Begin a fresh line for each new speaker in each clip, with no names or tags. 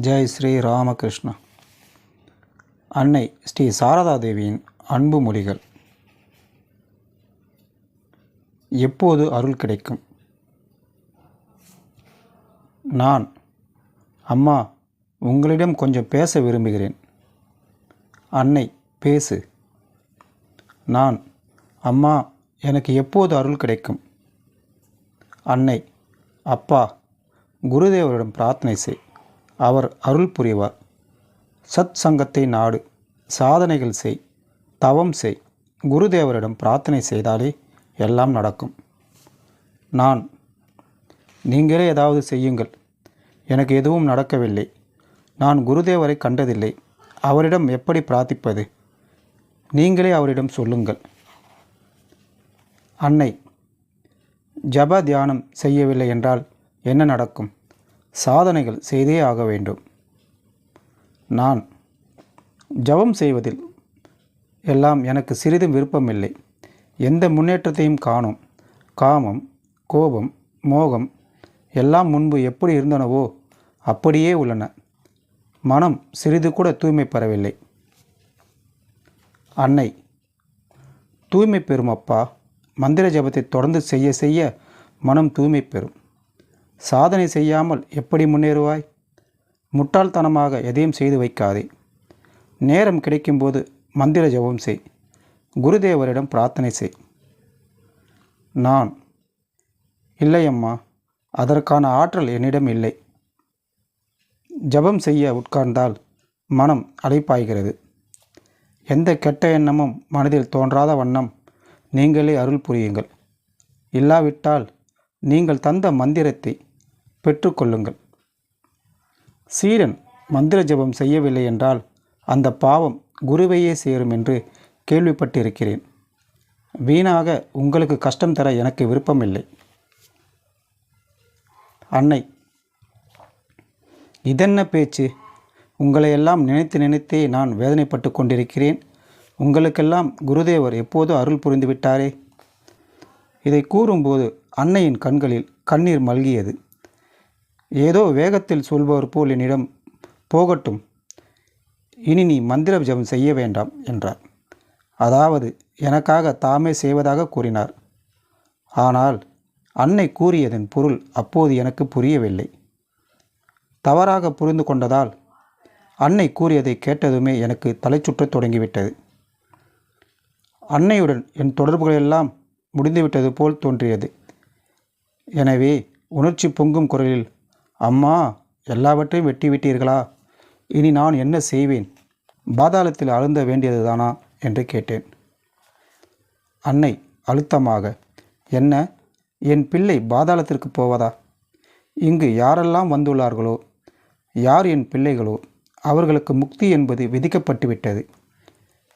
ஜெய் ஸ்ரீ ராமகிருஷ்ணா. அன்னை ஸ்ரீ சாரதா தேவியின் அன்பு மொழிகள். எப்போது அருள் கிடைக்கும்? நான் அம்மா உங்களிடம் கொஞ்சம் பேச விரும்புகிறேன். அன்னை பேசு. நான் அம்மா எனக்கு எப்போது அருள் கிடைக்கும்? அன்னை அப்பா குருதேவரிடம் பிரார்த்தனை செய். அவர் அருள் புரிவார். சத் சங்கத்தை நாடு சாதனைகள் செய் தவம் செய் குருதேவரிடம் பிரார்த்தனை செய்தாலே எல்லாம் நடக்கும். நான் நீங்களே ஏதாவது செய்யுங்கள். எனக்கு எதுவும் நடக்கவில்லை. நான் குருதேவரை கண்டதில்லை. அவரிடம் எப்படி பிரார்த்திப்பது? நீங்களே அவரிடம் சொல்லுங்கள். அன்னை ஜப தியானம் செய்யவில்லை என்றால் என்ன நடக்கும்? சாதனைகள் செய்தே ஆக வேண்டும். நான் ஜபம் செய்வதில் எல்லாம் எனக்கு சிறிதும் விருப்பமில்லை. எந்த முன்னேற்றத்தையும் காணும். காமம் கோபம் மோகம் எல்லாம் முன்பு எப்படி இருந்தனவோ அப்படியே உள்ளன. மனம் சிறிது கூட தூய்மை பெறவில்லை. அன்னை தூய்மை பெறும் அப்பா மந்திர ஜபத்தை தொடர்ந்து செய்ய செய்ய மனம் தூய்மை பெறும். சாதனை செய்யாமல் எப்படி முன்னேறுவாய்? முட்டாள்தனமாக எதையும் செய்து வைக்காதே. நேரம் கிடைக்கும்போது மந்திர ஜபம் செய். குருதேவரிடம் பிரார்த்தனை செய். நான் இல்லையம்மா அதற்கான ஆற்றல் என்னிடம் இல்லை. ஜபம் செய்ய உட்கார்ந்தால் மனம் அழைப்பாய்கிறது. எந்த கெட்ட எண்ணமும் மனதில் தோன்றாத வண்ணம் நீங்களே அருள் புரியுங்கள். இல்லாவிட்டால் நீங்கள் தந்த மந்திரத்தை பெற்றுக்கொள்ளுங்கள். சீரன் மந்திர ஜபம் செய்யவில்லை என்றால் அந்த பாவம் குருவையே சேரும் என்று கேள்விப்பட்டிருக்கிறேன். வீணாக உங்களுக்கு கஷ்டம் தர எனக்கு விருப்பமில்லை. அன்னை இதென்ன பேச்சு? உங்களையெல்லாம் நினைத்து நினைத்தே நான் வேதனைப்பட்டு கொண்டிருக்கிறேன். உங்களுக்கெல்லாம் குருதேவர் எப்போது அருள் புரிந்துவிட்டாரே இதை கூறும்போது அன்னையின் கண்களில் கண்ணீர் மல்கியது. ஏதோ வேகத்தில் சொல்பவர் போல் என்னிடம் போகட்டும். இனி நீ மந்திர ஜபம் செய்ய வேண்டாம் என்றார். அதாவது எனக்காக தாமே செய்வதாக கூறினார். ஆனால் அன்னை கூறியதன் பொருள் அப்போது எனக்கு புரியவில்லை. தவறாக புரிந்து கொண்டதால் அன்னை கூறியதை கேட்டதுமே எனக்கு தலை சுற்றத் தொடங்கிவிட்டது. அன்னையுடன் என் தொடர்புகளெல்லாம் முடிந்துவிட்டது போல் தோன்றியது. எனவே உணர்ச்சி பொங்கும் குரலில் அம்மா எல்லாவற்றையும் வெட்டி விட்டீர்களா? இனி நான் என்ன செய்வேன்? பாதாளத்தில் அழுந்த வேண்டியதுதானா? என்று கேட்டேன். அன்னை அழுத்தமாக என்ன என் பிள்ளை பாதாளத்திற்கு போவதா? இங்கு யாரெல்லாம் வந்துள்ளார்களோ? யார் என் பிள்ளைகளோ? அவர்களுக்கு முக்தி என்பது விதிக்கப்பட்டுவிட்டது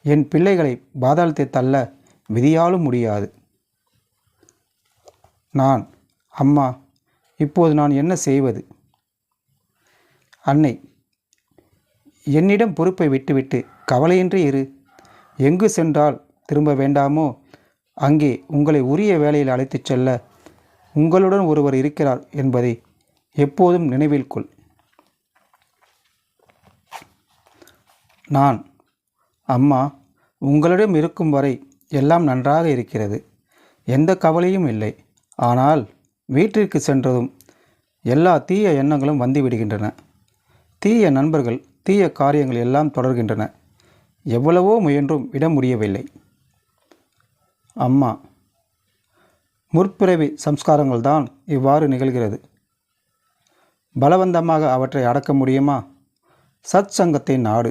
என் பிள்ளைகளை பாதாளத்தை தள்ள விதியாலும் முடியாது. நான் அம்மா இப்போது நான் என்ன செய்வது? அன்னை என்னிடம் பொறுப்பை விட்டுவிட்டு கவலையின்றி இரு. எங்கு சென்றால் திரும்ப வேண்டாமோ? அங்கே உங்களை உரிய வேலையில் அழைத்துச் செல்ல உங்களுடன் ஒருவர் இருக்கிறார் என்பதை எப்போதும் நினைவில் கொள். நான் அம்மா உங்களிடம் இருக்கும் வரை எல்லாம் நன்றாக இருக்கிறது. எந்த கவலையும் இல்லை. ஆனால் வீட்டிற்கு சென்றதும் எல்லா தீய எண்ணங்களும் வந்துவிடுகின்றன. தீய நண்பர்கள் தீய காரியங்கள் எல்லாம் தொடர்கின்றன. எவ்வளவோ முயன்றும் விட முடியவில்லை. அம்மா முற்பிறவி சம்ஸ்காரங்கள் தான் இவ்வாறு நிகழ்கிறது. பலவந்தமாக அவற்றை அடக்க முடியுமா? சத் சங்கத்தை நாடு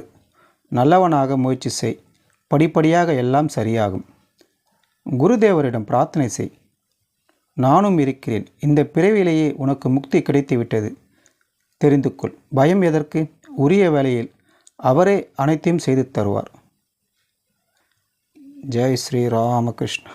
நல்லவனாக முயற்சி செய். படிப்படியாக எல்லாம் சரியாகும். குருதேவரிடம் பிரார்த்தனை செய். நானும் இருக்கிறேன். இந்த பிறவிலேயே உனக்கு முக்தி கிடைத்துவிட்டது தெரிந்து கொள். பயம் எதற்கு? உரிய வேலையில் அவரே அனைத்தையும் செய்து தருவார். ஜெய் ஸ்ரீ ராமகிருஷ்ணா.